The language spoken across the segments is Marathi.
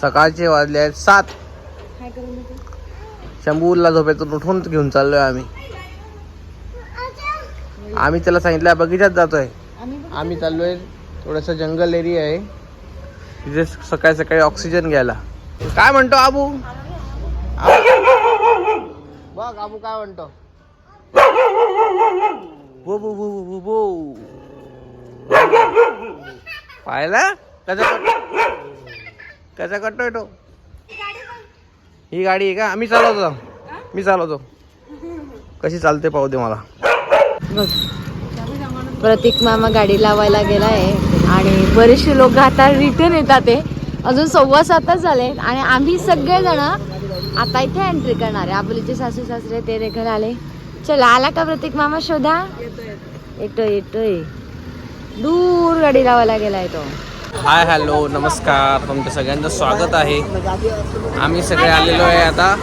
सकाळचे वाजले आहेत सात. शंभूला झोपेतून उठून घेऊन चाललोय आम्ही. आम्ही त्याला सांगितलं बगीचात जातोय. आम्ही चाललोय थोडस जंगल एरिया आहे. तिथे सकाळी सकाळी ऑक्सिजन घ्यायला. काय म्हणतो आबू? बघ आबू काय म्हणतो. बो बो बो बो बो पाहिला? कसा कसा करतोय तो? ही गाडी आहे का? मी चालवतो मी चालवतो. कशी चालते पाहू दे मला. प्रतीक मामा गाडी लावायला गेलाय आणि बरेचसे लोक आता रिटर्न येतात आहे अजून सव्वा सातच झाले आणि आम्ही सगळेजण आता इथे एंट्री करणार आहे. आबोलीचे सासू सासरे ते देखील आले. चला आला का प्रतीक मामा? शोधा. येतोय येतोय. दूर गाडी लावायला गेलाय तो. हाय हॅलो नमस्कार. तुमचं सगळ्यांचं स्वागत आहे. आम्ही सगळे आलेलो आहे आता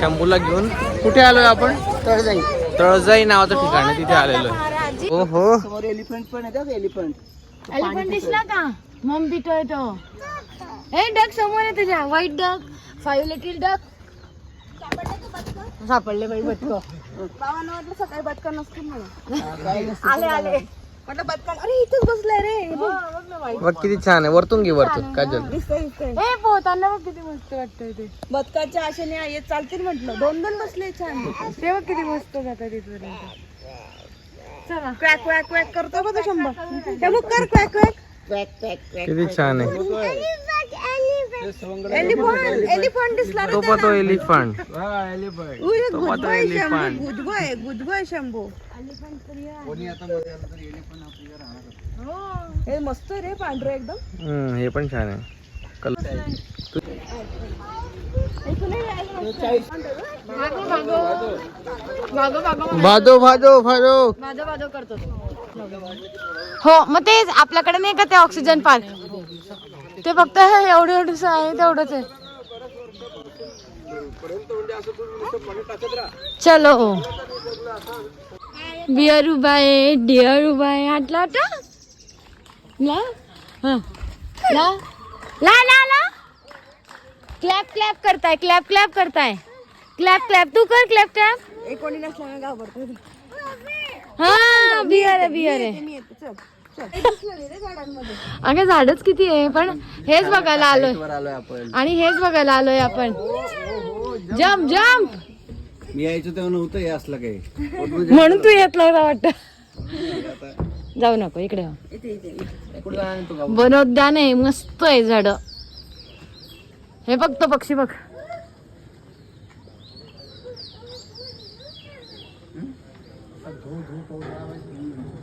शंभूला घेऊन. कुठे आलोय आपण? तळजाई. तळजाई नावाचं ठिकाण आहे तिथे आलेलो आहे. हो हो समोर एलिफंट पण आहे एलिफंट एलिफंट दिसला का? मम पितोय तो. ए डक समोर आहे तुझ्या. White duck five little duck सापडले बाई बटक. सकाळी बदका नसतो मला आले आले. म्हटलं अरे इथंच बसलाय रे. बघ किती छान आहे. वरतून घे वरतून काजल. दिसतंय दिसतंय. ए पोहताना बघ किती मस्त वाटतंय ते. बदकाच्या आशेने येत चालतील म्हटलं. दोन दोन बसले छान. ते बघ किती मस्त जातात इथपर्यंत. चला. क्वॅक क्वॅक क्वॅक करतो बघ तो शंभर. ते मग कर क्वॅक क्वॅक किती छान आहे. एलिफंट एलिफंट दिसला तो पण तो एलिफंट तो पाहतो आहे elephant. शंभू आहे. शंभू हे. मस्त रे पांढरं एकदम. हम्म, हे पण छान आहे. भाजो भाजो माझं माझं करतो. हो मग तेच आपल्याकडे नाही का ते ऑक्सिजन पार्क? ते फक्त हे एवढं एवढंच आहे तेवढंच आहे. चलो. बिअर उभा आहे डिअर उभा आहे आटला आता. ला. हं. ला. ला ला ला. क्लॅप क्लॅप करताय क्लॅप क्लॅप करताय. Clap clap. तू कर क्लॅप क्लॅप. एक कोणी नसल्याने घाबरतो हा बिअर आहे बिअर आहे. मी येते चल चल. हे दिसलं रे रे झाडांमध्ये. अगं झाडच किती आहे पण हेच बघायला आलोय. वर आलोय आपण. आणि हेच बघायला आलोय आपण. जम्प जम्प मी यायचो तेव्हा नव्हतं हे असलं काही. म्हणून तू येत नव्हता वाटत. जाऊ नको इकडे हो. वनोद्यान आहे मस्त आहे झाड. हे बघ तो पक्षी बघ.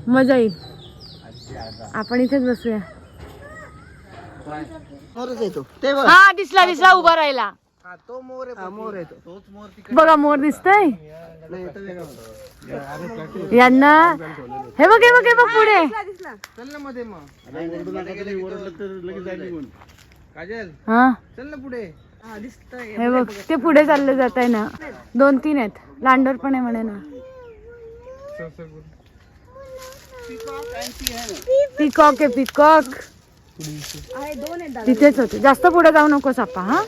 मजा येईल. आपण इथेच बसूया. ते हा दिसला दिसला उभा राहिला. तो मोर मोर येतो. बघा मोर दिसतय. यांना हे बघ हे बघ हे बघ पुढे. हा. पुढे. हे बघ ते पुढे चालले जात आहे ना. दोन तीन आहेत. लांडोर पण आहे म्हणे ना. पिकॉक आहे पिकॉक. तिथेच होते. जास्त पुढे जाऊ नकोस आपा हा?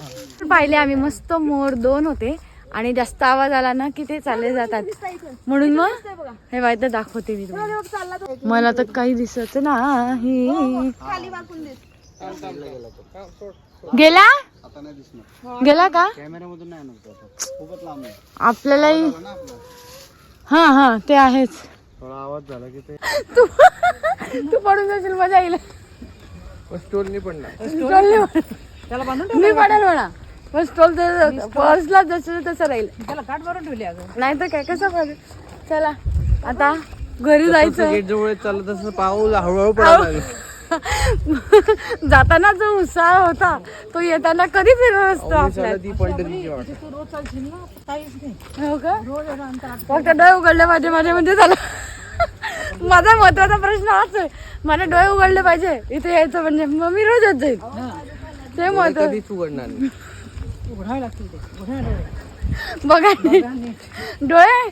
पाहिले आम्ही मस्त मोर दोन होते आणि जास्त आवाज आला ना की ते चालले जातात. म्हणून मग हे वायदा दाखवते मी मला तर काही दिसत नाही. गेला? गेला का? आपल्यालाही हा हा ते आहेच. थोडा आवाज झाला की ते तू तू पडून जाशील मजा येईल. स्टोल नाही पडणार स्टॉल नाही म्हणत. मी पडेल म्हणा. पण स्टॉल पर्सला जसं तसं राहील. त्याला काट भरून ठेवली अगं. नाही तर काय कसं पडेल? चला आता घरी जायचं. गेट जवळ चाललं तसं पाऊल हळूहळू पडायला लागलं. जाताना जो उत्साह होता तो येताना कधी फिरत असतो आपल्या ती पंढरीची वाट. तू रोज चालशील ना आता काहीच नाही. हो का? रोज येणं अंतर फक्त डोळे उघडले पाहिजे माझ्या म्हणजे झालं. माझा महत्त्वाचा प्रश्न हाच आहे. मला डोळे उघडले पाहिजे इथे यायचं म्हणजे मग मी रोजच जाईल ते महत्त्व उघडणार. बघा डोळे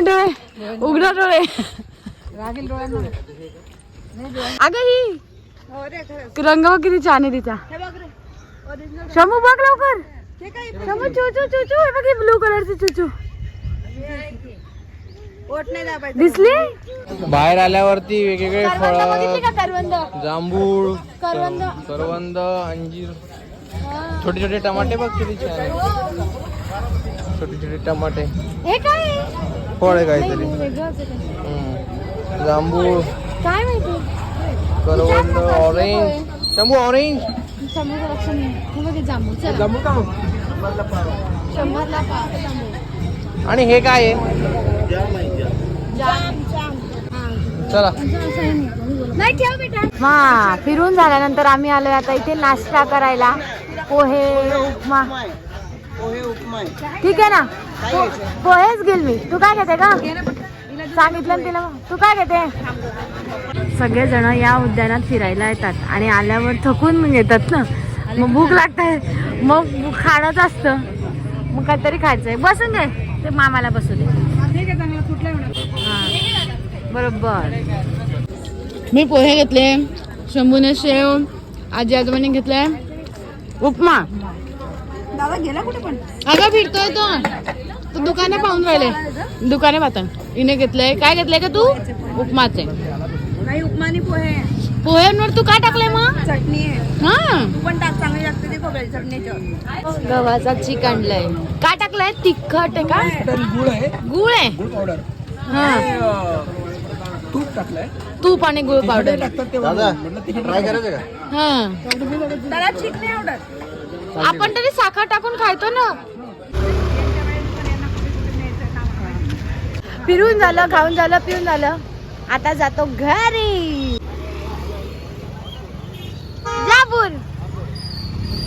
डोळे. उघडा डोळे अगं ही रंग बघ किती छान आहे तिचा. हे बघ रे शंभू बघ लवकर. हे काय शंभू चुचू चुचू हे बघ ब्लू कलरची चुचू पोट नाही दाबायचं. दिसली? बाहेर आल्यावरती वेगवेगळे फळ जांभूळ करवंद. करवंद अंजीर. छोटे छोटे टमाटे बघ किती छान आहे. छोटे छोटे टमाटे. हे? फळ आहे काहीतरी. जांभूळ. काय माहिती? करवंद ऑरेंज शंभू ऑरेंज हे हे का आणि हे काय आहे? चला. नाही ठेव बेटा. मा फिरून झाल्यानंतर आम्ही आलोय आता इथे नाश्ता करायला. पोहे उपमा. पोहे उपमा. आहे. ठीक आहे ना? पोहेच घेईल मी. तू काय घेते का सांगितलं ना तिला. तू काय घेते? सगळेजण या उद्यानात फिरायला येतात आणि आल्यावर थकून येतात ना. मग भूक लागते. मग खाणंच असतं. मग काहीतरी खायचंय. बसून दे ते मामाला बसू दे. हा. बरोबर. मी पोहे घेतले. शंभूने शेव आजी आजोबांनी घेतले. उपमा. दादा गेला कुठे पण? अगं फिरतोय तो. तो दुकाने पाहून राहिले. दुकाने पाहता हिने घेतलंय. काय घेतलंय का तू? उपमाचे. काही उपमा आणि पोहे. पोह्यांवर तू काय टाकलंय मग? चटणी आहे. हा. तू पण टाक चांगली लागते ते खोबऱ्याची चटणीच्या गव्हाचा चिकन लय. काय टाकलंय? तिखट आहे का? गुळ आहे. गुळ आहे. गुळ पावडर हा. तूप टाकलंय. तूप आणि गुळ पावडर ट्राय करायचं का? हा. त्याला ठीक नाही आवडत आपण तरी साखर टाकून खायचो ना. फिरून झालं खाऊन झालं पिऊन झालं. आता जातो घरी.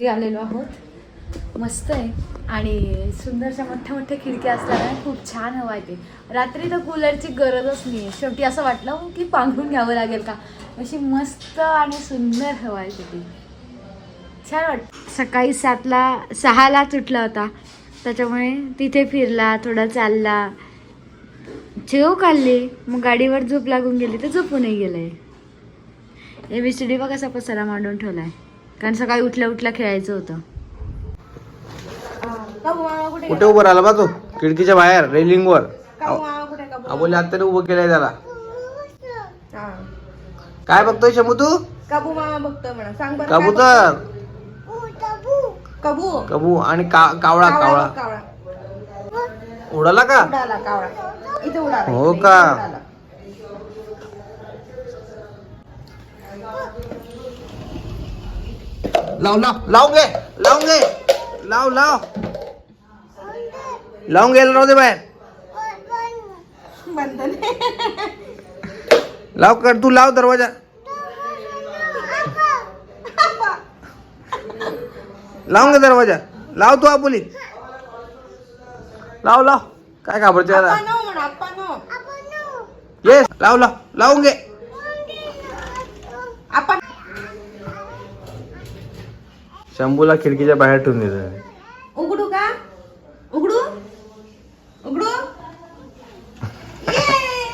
आलेलो आहोत. मस्त आहे. आणि सुंदरशा मोठ्या मोठ्या खिडक्या असल्यामुळे खूप छान हवा येते रात्री तर कूलरची गरजच नाही आहे शेवटी असं वाटलं हो की पांघरून घ्यावं लागेल का? अशी मस्त आणि सुंदर हवा येते ती छान वाट सकाळी सातला सहाला तुटला होता. त्याच्यामुळे तिथे फिरला थोडा चालला. जेव खाल्ली. मग गाडीवर झोप लागून गेली तर झोपूनही गेलंय ए बी सी डी बघा कसा पसारा मांडून ठेवलाय. कारण सकाळी उठल्या उठल्या खेळायचं होतं. कुठे उभं राहिला बा तो? खिडकीच्या बाहेर रेलिंग वर. काबू मामा कुठे काबू आबोली आत्याने उभं केलंय त्याला. हा. काय बघतोय शंभू तू? काबू मामा बघतोय म्हणा. सांग बरं काय कबूतर. बघतोय? कबू. कबू आणि का कावळा कावळा. कावळा. उडाला का? उडाला कावळा इथे उडाला. हो इथे, का? इथे उडाला. लाव लाव. लावून घे. लावून घे. लाव लाव. लावून घ्यायला राहू दे बाहेर. बंधन लाव कर. तू लाव दरवाज़ा. लावून घे दरवाज़ा. लाव तू आपुली लाव लाव. काय घाबरते येस लाव लाव. लावून घे. शंभूला खिडकीच्या बाहेर ठेवून देत उघडू का उघडू उघडू ये,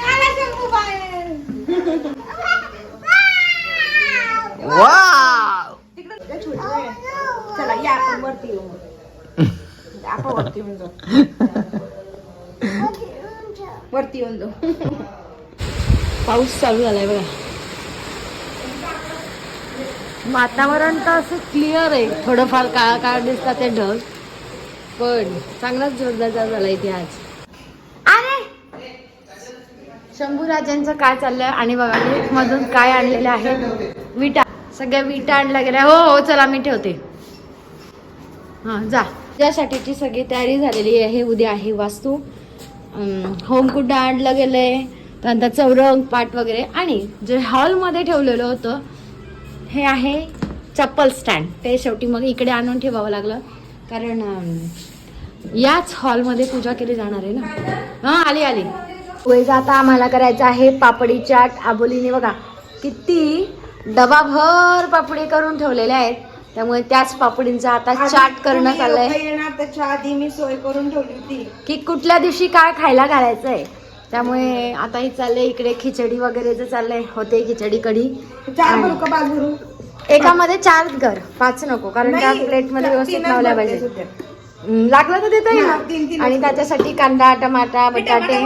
आला शंभू बाहेर. वा तिकडं ते छोटं आहे. चला या आपण वरती येऊ मग. आपण वरती येऊन जाऊ वरती येऊन जाऊ पाऊस चालू झालाय बघा. वातावरण तर असं क्लिअर आहे. थोडंफार काळा काळ दिसतात ते ढग. पण चांगलाच जोरदार झाला इथे आज. अरे! शंभू राजांचं काय चाललंय आणि बघा मधून काय आणलेलं आहे? विटा. सगळ्या विटा आणल्या गेल्या. हो हो चला मी ठेवते. हां जा. त्यासाठीची सगळी तयारी झालेली आहे. उद्या आहे वास्तू. होमकुंड आणलं गेलंय त्यानंतर चौरंग पाट वगैरे. आणि जे हॉलमध्ये ठेवलेलं होतं हे आहे चप्पल स्टँड. ते शेवटी मग इकडे आणून ठेवावं लागलं. कारण याच हॉलमध्ये पूजा केली जाणार आहे ना. हां आली आली. वेळेचा आता आम्हाला करायचं आहे पापडी चाट. आबोलीने बघा किती डबाभर पापडी करून ठेवलेल्या आहेत. त्यामुळे त्याच पापडींचा आता चाट करणं चाललंय. त्याच्या आधी मी सोय करून ठेवली होती. की कुठल्या दिवशी काय खायला घालायचंय. त्यामुळे आता हे चाललंय इकडे खिचडी वगैरेचं चाललंय. होते खिचडी कढी. चार एकामध्ये चार कर पाच नको कारण त्या नाही, प्लेटमध्ये व्यवस्थित लावल्या पाहिजे लागलं तर देता येईल तीनच आणि त्याच्यासाठी कांदा टमाटा बटाटे.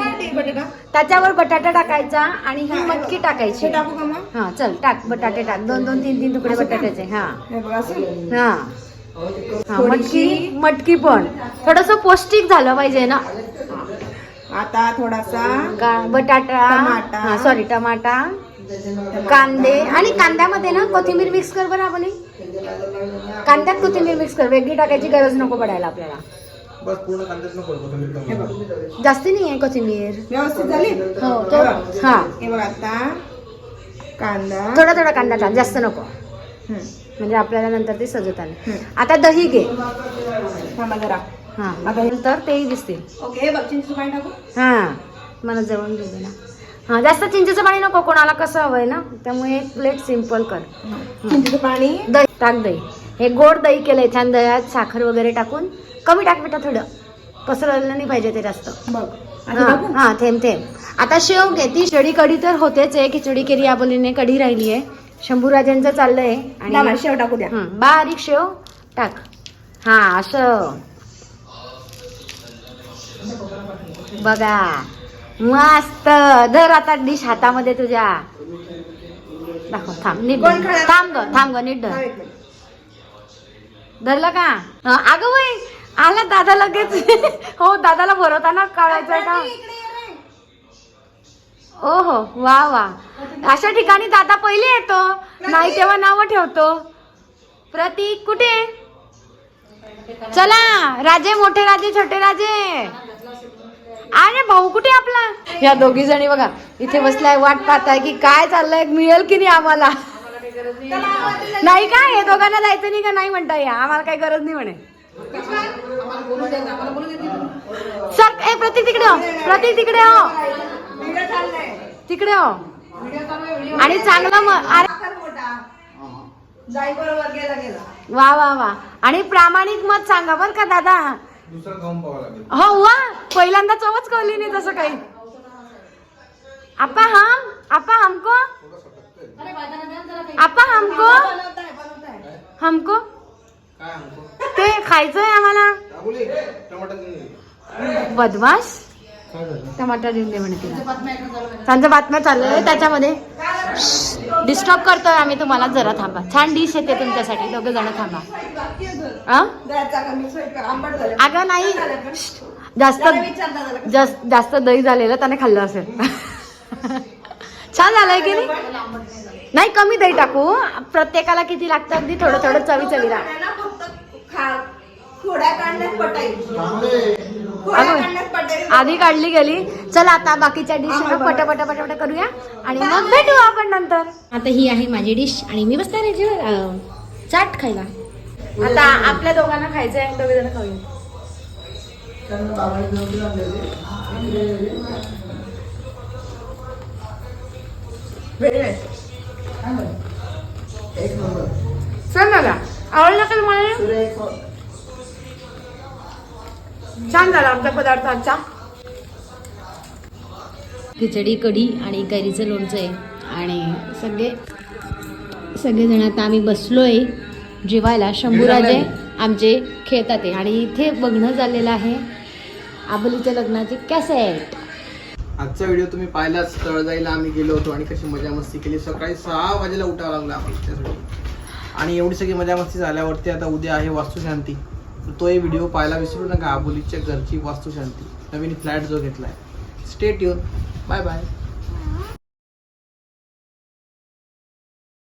त्याच्यावर बटाटा टाकायचा आणि ही मटकी टाकायची. हे हा चल टाक बटाटे टाक. दोन दोन तीन तीन तुकडे बटाट्याचे. हा. हे हा. हा मटकी मटकी पण. थोडस पौष्टिक झालं पाहिजे ना. आता थोडासा का बटाटा. हा सॉरी टमाटा. कांदे. आणि कांद्यामध्ये ना कोथिंबीर मिक्स कर बरं आपण कांद्यात कोथिंबीर मिक्स कर. वेगळी टाकायची गरज नको पडायला आपल्याला. बस पूर्ण कांद्यात नको हे बघ. जास्ती नाही आहे कोथिंबीर. व्यवस्थित झाली? हो तो. हा. हे बघ आता. कांदा. थोडा थोडा कांदा टाक. जास्त नको. म्हणजे आपल्याला नंतर ते सजत आले. आता दही घे. थांबा जरा. हा. आता नंतर तेही दिसतील. ओके हे बघ. चिंचचं पाणी टाकू? हा. मला जवळ घेऊ दे ना हा जास्त चिंचेचं पाणी नको. कोणाला कसं हवंय ना? त्यामुळे एक प्लेट सिंपल कर. चिंचेचं पाणी? दही टाक दही. हे गोड दही केलंय छान दह्यात साखर वगैरे टाकून. कमी टाक बेटा थोडं. पसरवलं नाही पाहिजे ते जास्त. बघ. हा थेंब थेंब. आता शेव घे. ती शेडी कढी तर होतेच आहे. खिचडी केली आबोलीने कढी राहिली आहे. शंभूराजांचं चाललंय दादा, आणि शेव टाकू द्या. बारीक शेव टाक. हा असं. बघा. मस्त. धर आता डिश हातामध्ये तुझ्या. दाखव थांब नीट कोण धर. खाणार? थांब ग थांब ग नीट धर. धरलं का हं, अगं वय आला दादा लगेच हो दादाला भरवताना काढायचंय का. ओ हो वा वा अशा ठिकाणी दादा पहिले येतो नाही तेव्हा नावं ठेवतो प्रतीक कुठे चला राजे मोठे राजे छोटे राजे अरे भाऊ कुठे आपला? या दोघी जणी बघा इथे बसलाय वाट पाहताय की काय चाललंय मिळेल की नाही आम्हाला? नाही का हे दोघांना जायचं नाही का? नाही म्हणता या आम्हाला काही गरज नाही म्हणे. सर ए प्रतीक तिकडे हो प्रतीक तिकडे हो. व्हिडिओ चाललाय. तिकडे हो. आणि चांगलं मग अरे साखर मोठा. जाई बरोबर गेला गेला. वा वा वा. आणि प्रामाणिक मत सांगा बर का दादा. दुसरं खाऊन पाहावं लागेल. हो वा पहिल्यांदा चवच कळली नाही तसं काही. आपा हम आपा हमको? आपा हमको? हमको? काय आणतो ते खायचंय आम्हाला. दाबोली टमाटर देऊन दे. बदमाश. टमाटर देऊन दे म्हणे तिला त्यांच्या बातम्या चालल्या आहे त्याच्यामध्ये. डिस्टर्ब करतोय आम्ही तुम्हाला जरा थांबा. छान डिश येते तुमच्यासाठी दोघं जण थांबा. अगं नाही. जास्त. जास्त जास्त दही झालेलं त्याने खाल्लं असेल. छान झालंय की नाही? नाही कमी दही टाकू. प्रत्येकाला किती लागतं अगदी थोडं थोडं चवी चवीला. आहे. अगं. आधी काढली गेली. चला आता बाकीच्या डिश पट पट पट पट करूया. आणि मग भेटू आपण नंतर. आता ही आहे माझी डिश आणि मी बसणार आहे जेव्हा अं, चाट खायला. आता आपल्या दोघांना खायचं आहे. दोघे जण खाऊया. झाला आमचा पदार्थ आजचा खिचडी कढी आणि कैरीचं लोणचं आहे. आणि सगळे सगळेजण आता आम्ही बसलोय जेवायला. शंभूराजे आमचे खेळतात आहे. आणि इथे बघणं झालेलं आहे आबलीच्या लग्नाची कॅसेट. आजचा व्हिडिओ तुम्ही पाहिलाच तळजाईला आम्ही गेलो होतो आणि कशी मजा मस्ती केली. सकाळी सहा वाजेला उठावं लागलं आम्हाला त्यासाठी. आणि एवढी सगळी मजा मस्ती झाल्यावरती आता उद्या आहे वास्तुशांती. तोही व्हिडिओ पाहायला विसरू नका. आबोलीच्या घरची वास्तुशांती. नवीन फ्लॅट जो घेतला आहे स्टेट येऊन बाय बाय